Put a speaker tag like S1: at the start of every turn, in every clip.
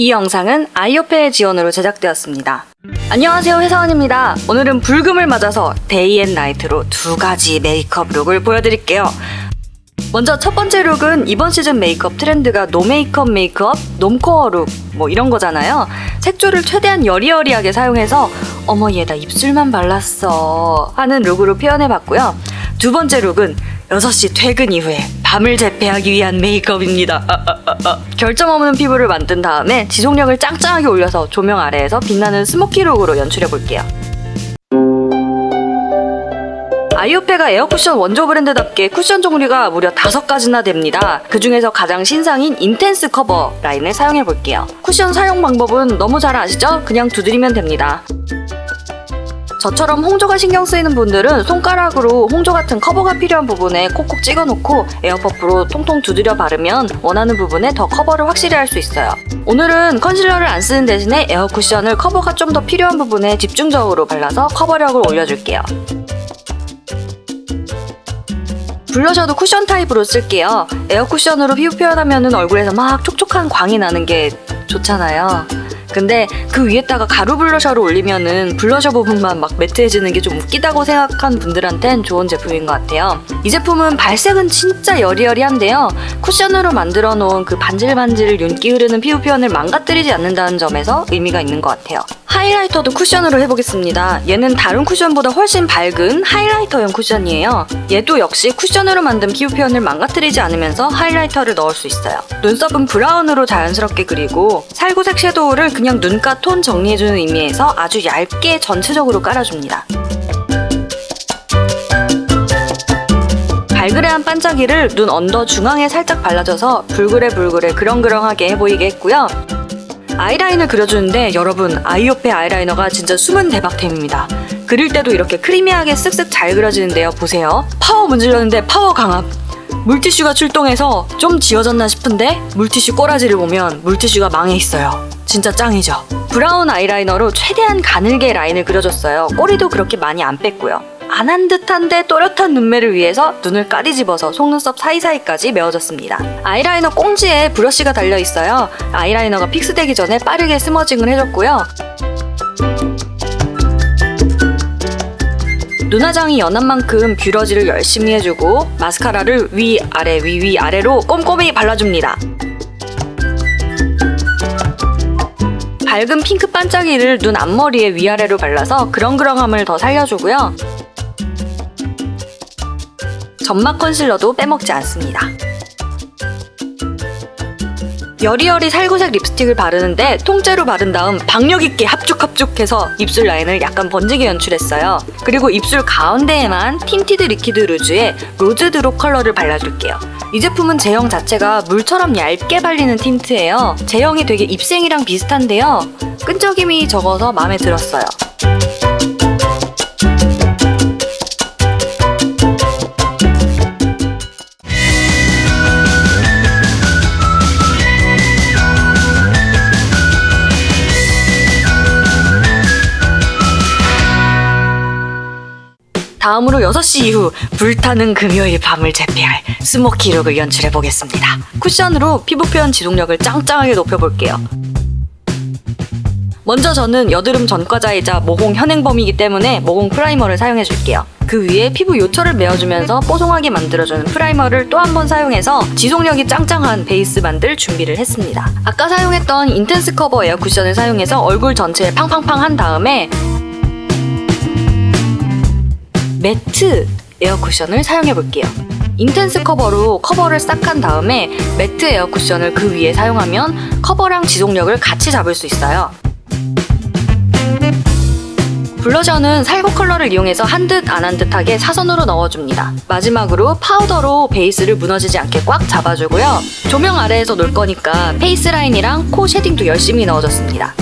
S1: 이 영상은 아이오페의 지원으로 제작되었습니다. 안녕하세요 회사원입니다. 오늘은 불금을 맞아서 데이 앤 나이트로 두 가지 메이크업 룩을 보여드릴게요. 먼저 첫 번째 룩은 이번 시즌 메이크업 트렌드가 노 메이크업 메이크업, 놈코어 룩, 뭐 이런 거잖아요. 색조를 최대한 여리여리하게 사용해서 어머 얘 나 입술만 발랐어 하는 룩으로 표현해봤고요. 두 번째 룩은 6시 퇴근 이후에 밤을 제패하기 위한 메이크업입니다. 아, 아, 아, 아. 결점 없는 피부를 만든 다음에 지속력을 짱짱하게 올려서 조명 아래에서 빛나는 스모키 룩으로 연출해 볼게요. 아이오페가 에어쿠션 원조 브랜드답게 쿠션 종류가 무려 다섯 가지나 됩니다. 그 중에서 가장 신상인 인텐스 커버 라인을 사용해 볼게요. 쿠션 사용 방법은 너무 잘 아시죠? 그냥 두드리면 됩니다. 저처럼 홍조가 신경 쓰이는 분들은 손가락으로 홍조 같은 커버가 필요한 부분에 콕콕 찍어 놓고 에어퍼프로 통통 두드려 바르면 원하는 부분에 더 커버를 확실히 할 수 있어요. 오늘은 컨실러를 안 쓰는 대신에 에어 쿠션을 커버가 좀 더 필요한 부분에 집중적으로 발라서 커버력을 올려줄게요. 블러셔도 쿠션 타입으로 쓸게요. 에어 쿠션으로 피부 표현하면 얼굴에서 막 촉촉한 광이 나는 게 좋잖아요. 근데 그 위에다가 가루 블러셔를 올리면은 블러셔 부분만 막 매트해지는 게 좀 웃기다고 생각한 분들한텐 좋은 제품인 것 같아요. 이 제품은 발색은 진짜 여리여리한데요. 쿠션으로 만들어 놓은 그 반질반질 윤기 흐르는 피부 표현을 망가뜨리지 않는다는 점에서 의미가 있는 것 같아요. 하이라이터도 쿠션으로 해보겠습니다. 얘는 다른 쿠션보다 훨씬 밝은 하이라이터용 쿠션이에요. 얘도 역시 쿠션으로 만든 피부 표현을 망가뜨리지 않으면서 하이라이터를 넣을 수 있어요. 눈썹은 브라운으로 자연스럽게 그리고 살구색 섀도우를 그냥 눈가 톤 정리해주는 의미에서 아주 얇게 전체적으로 깔아줍니다. 발그레한 반짝이를 눈 언더 중앙에 살짝 발라줘서 불그레불그레 그렁그렁하게 해보이게 했고요. 아이라인을 그려주는데 여러분 아이오페 아이라이너가 진짜 숨은 대박템입니다. 그릴 때도 이렇게 크리미하게 쓱쓱 잘 그려지는데요. 보세요. 파워 문질렀는데 파워 강압. 물티슈가 출동해서 좀 지워졌나 싶은데 물티슈 꼬라지를 보면 물티슈가 망해 있어요. 진짜 짱이죠. 브라운 아이라이너로 최대한 가늘게 라인을 그려줬어요. 꼬리도 그렇게 많이 안 뺐고요. 안 한 듯한데 또렷한 눈매를 위해서 눈을 까디집어서 속눈썹 사이사이까지 메워줬습니다. 아이라이너 꽁지에 브러쉬가 달려 있어요. 아이라이너가 픽스되기 전에 빠르게 스머징을 해줬고요. 눈화장이 연한 만큼 뷰러지를 열심히 해주고 마스카라를 위 아래 위 위 아래로 꼼꼼히 발라줍니다. 밝은 핑크 반짝이를 눈 앞머리에 위아래로 발라서 그렁그렁함을 더 살려주고요. 점막 컨실러도 빼먹지 않습니다. 여리여리 살구색 립스틱을 바르는데 통째로 바른 다음 박력 있게 합죽합죽해서 입술 라인을 약간 번지게 연출했어요. 그리고 입술 가운데에만 틴티드 리퀴드 루즈에 로즈 드롭 컬러를 발라줄게요. 이 제품은 제형 자체가 물처럼 얇게 발리는 틴트예요. 제형이 되게 입생이랑 비슷한데요. 끈적임이 적어서 마음에 들었어요. 다음으로 6시 이후 불타는 금요일 밤을 제패할 스모키 룩을 연출해 보겠습니다. 쿠션으로 피부 표현 지속력을 짱짱하게 높여볼게요. 먼저 저는 여드름 전과자이자 모공 현행범이기 때문에 모공 프라이머를 사용해 줄게요. 그 위에 피부 요철을 메워주면서 뽀송하게 만들어주는 프라이머를 또 한 번 사용해서 지속력이 짱짱한 베이스 만들 준비를 했습니다. 아까 사용했던 인텐스 커버 에어 쿠션을 사용해서 얼굴 전체에 팡팡팡 한 다음에 매트 에어 쿠션을 사용해 볼게요. 인텐스 커버로 커버를 싹 한 다음에 매트 에어 쿠션을 그 위에 사용하면 커버랑 지속력을 같이 잡을 수 있어요. 블러셔는 살구 컬러를 이용해서 한 듯 안 한 듯하게 사선으로 넣어줍니다. 마지막으로 파우더로 베이스를 무너지지 않게 꽉 잡아주고요. 조명 아래에서 놀 거니까 페이스 라인이랑 코 쉐딩도 열심히 넣어줬습니다.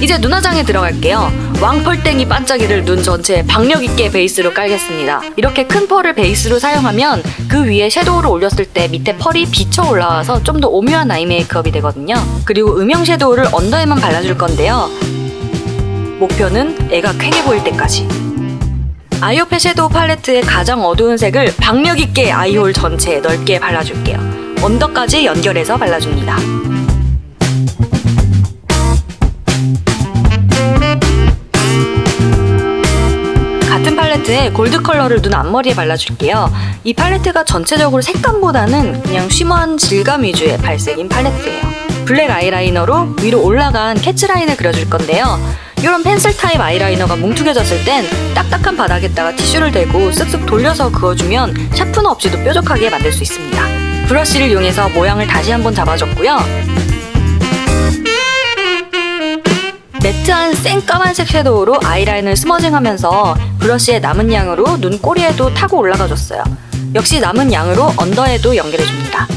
S1: 이제 눈화장에 들어갈게요. 왕펄땡이 반짝이를 눈 전체에 박력 있게 베이스로 깔겠습니다. 이렇게 큰 펄을 베이스로 사용하면 그 위에 섀도우를 올렸을 때 밑에 펄이 비쳐 올라와서 좀 더 오묘한 아이 메이크업이 되거든요. 그리고 음영 섀도우를 언더에만 발라줄 건데요. 목표는 애가 쾌해 보일 때까지. 아이오페 섀도우 팔레트의 가장 어두운 색을 박력 있게 아이홀 전체에 넓게 발라줄게요. 언더까지 연결해서 발라줍니다. 팔레트에 골드 컬러를 눈 앞머리에 발라줄게요. 이 팔레트가 전체적으로 색감보다는 그냥 쉬머한 질감 위주의 발색인 팔레트예요. 블랙 아이라이너로 위로 올라간 캐치라인을 그려줄 건데요. 이런 펜슬 타입 아이라이너가 뭉툭해졌을 땐 딱딱한 바닥에다가 티슈를 대고 쓱쓱 돌려서 그어주면 샤프너 없이도 뾰족하게 만들 수 있습니다. 브러쉬를 이용해서 모양을 다시 한번 잡아줬고요. 매트한 생까만색 섀도우로 아이라인을 스머징하면서 브러쉬의 남은 양으로 눈 꼬리에도 타고 올라가줬어요. 역시 남은 양으로 언더에도 연결해줍니다.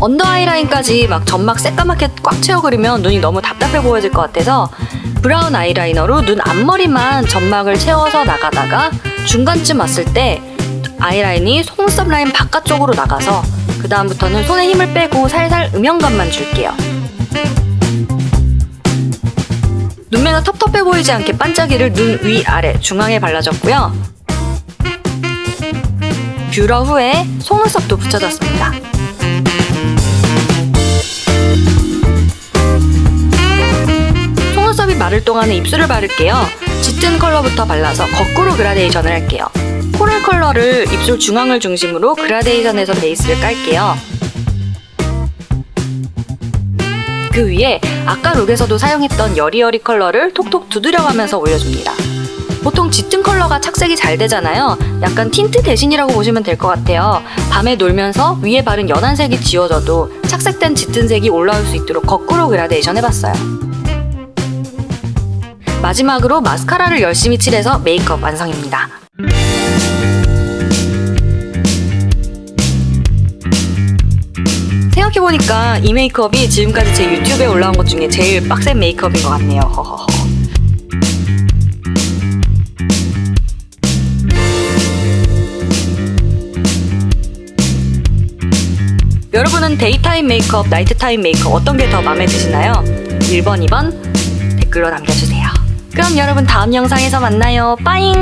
S1: 언더 아이라인까지 막 점막 새까맣게 꽉 채워 그리면 눈이 너무 답답해 보여질 것 같아서 브라운 아이라이너로 눈 앞머리만 점막을 채워서 나가다가 중간쯤 왔을 때 아이라인이 속눈썹 라인 바깥쪽으로 나가서 그 다음부터는 손에 힘을 빼고 살살 음영감만 줄게요. 눈매가 텁텁해 보이지 않게 반짝이를 눈 위 아래 중앙에 발라줬고요. 뷰러 후에 속눈썹도 붙여줬습니다. 속눈썹이 마를 동안에 입술을 바를게요. 짙은 컬러부터 발라서 거꾸로 그라데이션을 할게요. 코랄 컬러를 입술 중앙을 중심으로 그라데이션해서 베이스를 깔게요. 그 위에 아까 룩에서도 사용했던 여리여리 컬러를 톡톡 두드려가면서 올려줍니다. 보통 짙은 컬러가 착색이 잘 되잖아요. 약간 틴트 대신이라고 보시면 될 것 같아요. 밤에 놀면서 위에 바른 연한 색이 지워져도 착색된 짙은 색이 올라올 수 있도록 거꾸로 그라데이션 해봤어요. 마지막으로 마스카라를 열심히 칠해서 메이크업 완성입니다. 생각해보니까 이 메이크업이 지금까지 제 유튜브에 올라온 것 중에 제일 빡센 메이크업인 것 같네요. 허허허. 여러분은 데이타임 메이크업, 나이트타임 메이크업 어떤 게 더 마음에 드시나요? 1번, 2번 댓글로 남겨주세요. 그럼 여러분 다음 영상에서 만나요. 빠잉!